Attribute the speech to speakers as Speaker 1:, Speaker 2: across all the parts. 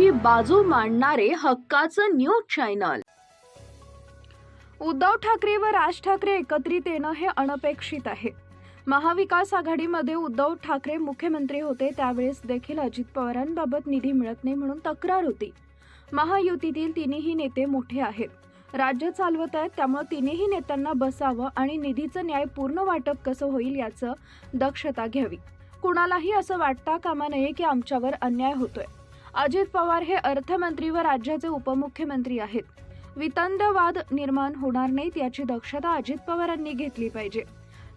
Speaker 1: जनतेची बाजू मांडणारे हक्काचं न्यूज चॅनल. उद्धव ठाकरे व राज ठाकरे एकत्रित येणं हे अनपेक्षित आहे. महाविकास आघाडीमध्ये उद्धव ठाकरे मुख्यमंत्री होते त्यावेळेस देखील अजित पवारांबाबत निधी मिळत नाही म्हणून तक्रार होती. महायुतीतील तिन्ही नेते मोठे आहेत. राज्य चालवत आहेत त्यामुळे तिन्ही नेत्यांना बसावं आणि निधीचं न्याय पूर्ण वाटप कसं होईल याचं दक्षता घ्यावी. कुणालाही असं वाटता कामा नये की आमच्यावर अन्याय होतोय. अजित पवार हे अर्थमंत्री व राज्याचे उपमुख्यमंत्री आहेत. वितंडवाद निर्माण होणार नाहीत याची दक्षता अजित पवारांनी घेतली पाहिजे.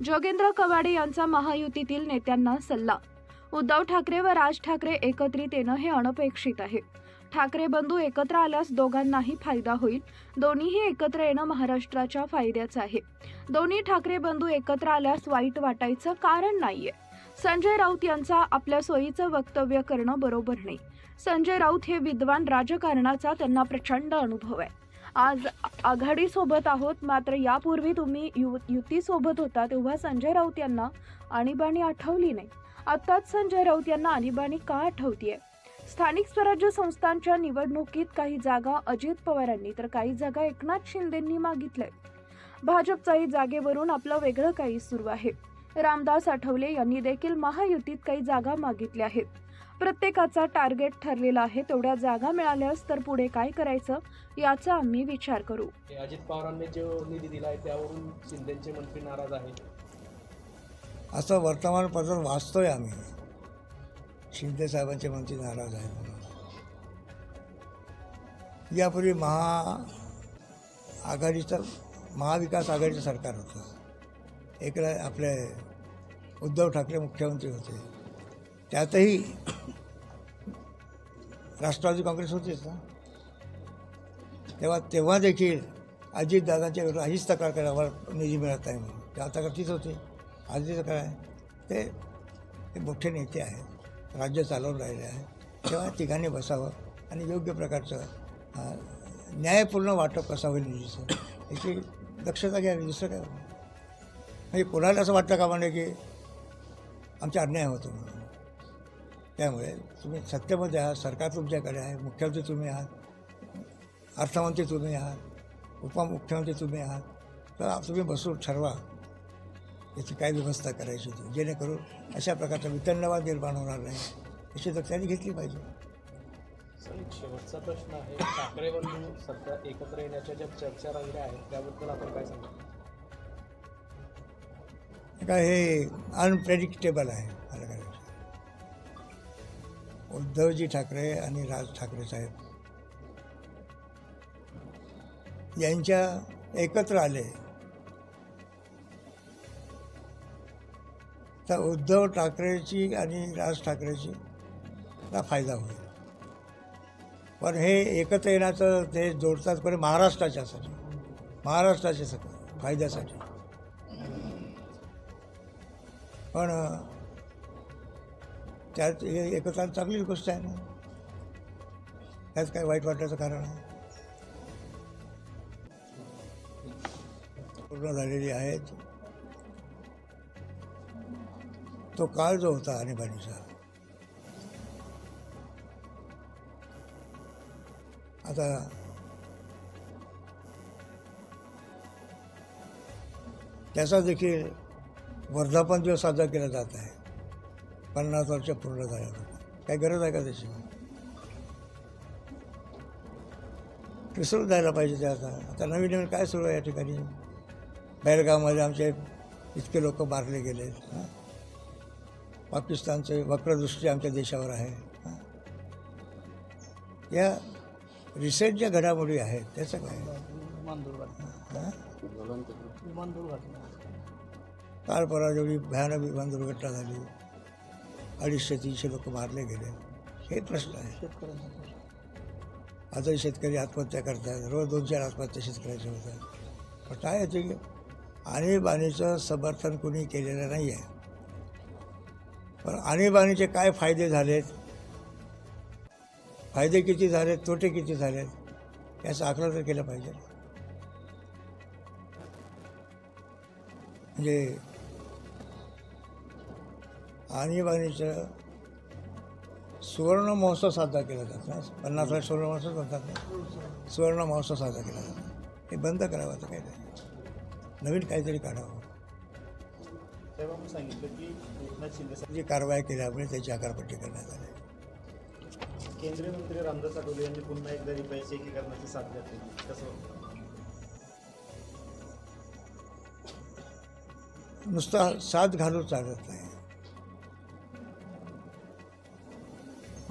Speaker 1: जोगेंद्र कवाडे यांचा महायुतीतील नेत्यांना सल्ला. उद्धव ठाकरे व राज ठाकरे एकत्रित येणं हे अनपेक्षित आहे. ठाकरे बंधू एकत्र आल्यास दोघांनाही फायदा होईल. दोन्हीही एकत्र येणं महाराष्ट्राच्या फायद्याचं आहे. दोन्ही ठाकरे बंधू एकत्र आल्यास वाईट वाटायचं कारण नाहीये. संजय राऊत यांचा आपल्या सोयीचं वक्तव्य करणं बरोबर नाही. संजय राऊत हे विद्वान राजकारणाचा त्यांना प्रचंड अनुभव आहे. आज आघाडीसोबत आहोत मात्र यापूर्वी तुम्ही यु युतीसोबत होता तेव्हा संजय राऊत यांना आणीबाणी आठवली नाही. आत्ताच संजय राऊत यांना आणीबाणी का आठवतीये? स्थानिक स्वराज्य संस्थांच्या निवडणुकीत काही जागा अजित पवारांनी तर काही जागा एकनाथ शिंदेंनी मागितल्या. भाजपचाही जागेवरून आपलं वेगळं काही सुरू आहे. रामदास आठवले यांनी देखील महायुतीत काही जागा मागितल्या आहेत. प्रत्येकाचा टार्गेट ठरलेला आहे तेवढ्या जागा मिळाल्यास तर पुढे काय करायचं याचा आम्ही विचार करू.
Speaker 2: अजित पवारांनी जो निधी दिला आहे त्यावरून शिंदेचे मंत्री नाराज आहेत.
Speaker 3: असं वर्तमानपत्र वाचतोय आम्ही. शिंदे साहेबांचे मंत्री नाराज आहेत म्हणून. यापूर्वी महा आघाडीचं महाविकास आघाडीचं सरकार होतं. एक आपले उद्धव ठाकरे मुख्यमंत्री होते. त्यातही राष्ट्रवादी काँग्रेस होतीच ना. तेव्हा तेव्हा देखील अजितदादांच्या विरोधात हीच तक्रार करायला आम्हाला निधी मिळत नाही म्हणून. त्या तक्रार तीच होती. आजची तक्रार आहे. ते ते मोठे नेते आहेत. राज्य चालवून राहिले आहे. तेव्हा तिघांनी बसावं आणि योग्य प्रकारचं न्यायपूर्ण वाटप कसं होईल निधीचं. याची दक्षता घ्यावी दुसरं काय? म्हणजे कोणाला असं वाटतं का म्हणजे की आमचा अन्याय होतो म्हणून? त्यामुळे तुम्ही सत्तेमध्ये आहात सरकार तुमच्याकडे आहे मुख्यमंत्री तुम्ही आहात अर्थमंत्री तुम्ही आहात उपमुख्यमंत्री तुम्ही आहात तर तुम्ही बसून ठरवा. याची काय व्यवस्था करायची ती जेणेकरून अशा प्रकारचा वितंडवाद निर्माण होणार नाही याची दक्षता घेतली पाहिजे.
Speaker 2: शेवटचा प्रश्न आहे. ठाकरे बंधू सध्या एकत्र येण्याच्या ज्या चर्चा रंगल्या आहेत त्याबद्दल आपण काय सांगा?
Speaker 3: काय हे अनप्रेडिक्टेबल आहे मला काय. उद्धवजी ठाकरे आणि राज ठाकरे साहेब. यांच्या एकत्र आले. तर उद्धव ठाकरेची आणि राज ठाकरेची ला फायदा होईल. पण हे एकत्र येण्याचं ते जोडतात पण महाराष्ट्राच्यासाठी महाराष्ट्राच्या सगळं फायद्यासाठी. पण त्यात एकत्र चांगलीच गोष्ट आहे ना त्यात काय वाईट वाटायचं कारण आहे पूर्ण झालेली आहेत तो काळ जो होता आणीबाणीचा आता त्याचा देखील वर्धापन दिवस साजरा केला जात आहे पन्नास वर्ष पूर्ण झाल्यानंतर काय गरज आहे का त्याची? विसरून जायला पाहिजे ते आता. आता नवीन नवीन काय सुरू आहे या ठिकाणी? बेळगावमध्ये आमचे इतके लोक मारले गेले? पाकिस्तानचे वक्रदृष्टी आमच्या देशावर आहे? या रिसेंट ज्या घडामोडी आहेत त्याचं काय? हं?
Speaker 2: विमान दुर्घटना.
Speaker 3: काल परवा जेवढी भयानक विमान दुर्घटना झाली. अडीचशे तीनशे लोक मारले गेले. हे प्रश्न आहे.
Speaker 2: शेतकऱ्यांचा
Speaker 3: आजही शेतकरी आत्महत्या करतात. रोज दोन चार आत्महत्या शेतकऱ्याच्या होतात. पण काय येते की आणीबाणीचं समर्थन कोणी केलेलं नाही आहे पण आणीबाणीचे काय फायदे झालेत? फायदे किती झालेत? तोटे किती झालेत? याचं आकलन तर केलं पाहिजे. म्हणजे आणीबाणीचं सुवर्ण महोत्सव साजरा केला जातो. पन्नास वर्ष सुवर्ण महोत्सव ना सुवर्ण महोत्सव साजरा केला जातो. हे बंद करावं आता नाही नवीन काहीतरी काढावं.
Speaker 4: सांगितलं
Speaker 3: जी कारवाई केल्यामुळे त्याची आकारपट्टी करण्यात आली.
Speaker 4: केंद्रीय मंत्री रामदास आठवले यांनी पुन्हा एकदा रिपाईची एकीकरणाची साथ घातली. कसं?
Speaker 3: नुसता साथ घालून चालत नाही.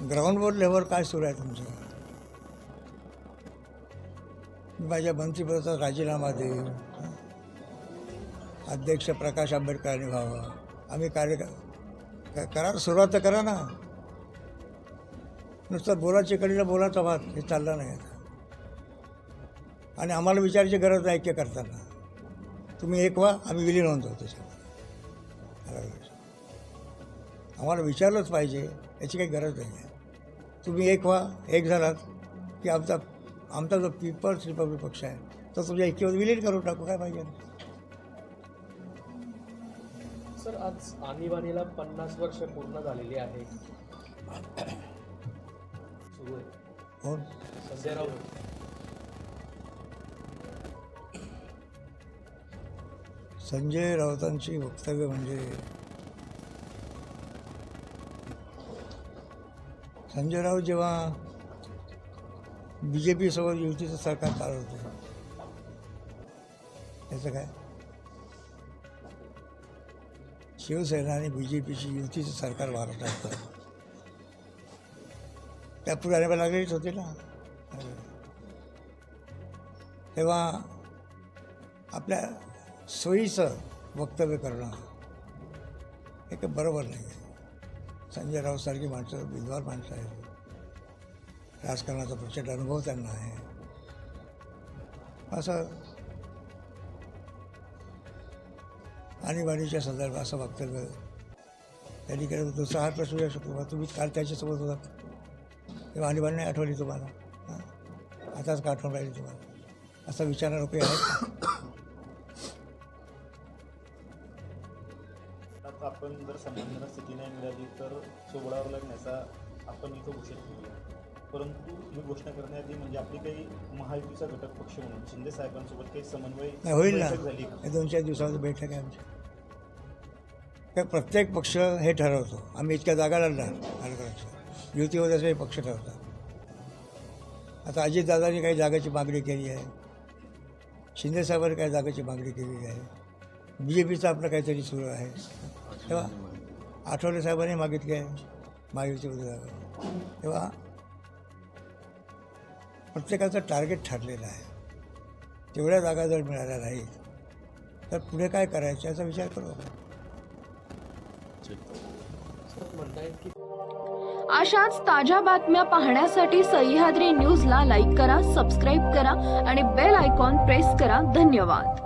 Speaker 3: ग्राउंडवर लेवल काय सुरू आहे तुमचं? मी माझ्या मंत्रिपदाचा राजीनामा देईन अध्यक्ष प्रकाश आंबेडकरांनी व्हावं आम्ही कार्य करा सुरुवात तर करा ना. नुसतं बोलाची कडीला बोलाचा भात. हे चाललं नाही आता. आणि आम्हाला विचारायची गरज नाही ऐक्य करताना. तुम्ही एक व्हा आम्ही विलीन होऊन जाऊ त्याच्यामध्ये. आम्हाला विचारलंच पाहिजे. याची काही गरज नाही आहे. तुम्ही एक व्हा एक झालात की आमचा आमचा जो पीपल्स रिपब्लिक पक्ष आहे तो तुमच्या ऐक्यामध्ये विलीन करून टाकू काय पाहिजे?
Speaker 2: सर आज आणीबाणीला पन्नास वर्ष पूर्ण झालेली आहे. सुरू आहे.
Speaker 3: कोण?
Speaker 2: संजय राऊत.
Speaker 3: संजय राऊतांची वक्तव्य म्हणजे संजय जेव्हा बी जे पीसोबत युतीचं सरकार चालवत होतं. त्याचं काय? शिवसेना आणि बी जे पीची युतीचं सरकार महाराष्ट्रात असतं त्या आणायला लागलेलीच होती ना. तेव्हा आपल्या सोयीचं वक्तव्य करणं हे काही बरोबर नाही. आहे संजय राऊतसारखी माणसं विद्वान माणसं आहेत. राजकारणाचा प्रचंड अनुभव त्यांना आहे. असं आणीबाणीच्या संदर्भात असं वक्तव्य त्यांनी केलं दुसरा हा प्रश्न येऊ शकतो बा तुम्ही काल त्याच्यासोबत होतात तेव्हा आणीबाणी नाही आठवली तुम्हाला. आताच का आठवण राहिली तुम्हाला? असा विचारणारा लोक आहेत.
Speaker 4: आपण जर समाधान स्थिती नाही मिळाली तर सोबळावर लागण्याचा आपण इथं घोषित केली परंतु ही घोषणा करण्याआधी म्हणजे आपली काही महायुतीचा घटक पक्ष म्हणून शिंदे साहेबांसोबत काही समन्वय
Speaker 3: नाही होईल ना.
Speaker 4: झाली?
Speaker 3: हे दोन चार दिवसामध्ये बैठक आहे आमची. काय प्रत्येक पक्ष हे ठरवतो. आम्ही इतक्या जागा लढणार आल्याकडे युती होत असे पक्ष ठरवतात. आता अजितदादांनी काही जागेची मागणी केली आहे. शिंदेसाहेबांनी काही जागेची मागणी केलेली आहे. बी जे पीचं आपलं काहीतरी सुरू आहे. तेव्हा आठवले साहेबांनी मागितले आहे महायुतीमध्ये जागा तेव्हा प्रत्येकाचं टार्गेट ठरलेलं आहे. तेवढ्या जागा जर मिळाल्या नाहीत तर पुढे काय करायचं याचा विचार करू आपण.
Speaker 1: अशाच ताज्या बातम्या पाहण्यासाठी सह्याद्री न्यूजला लाईक करा सबस्क्राईब करा आणि बेल आयकॉन प्रेस करा. धन्यवाद.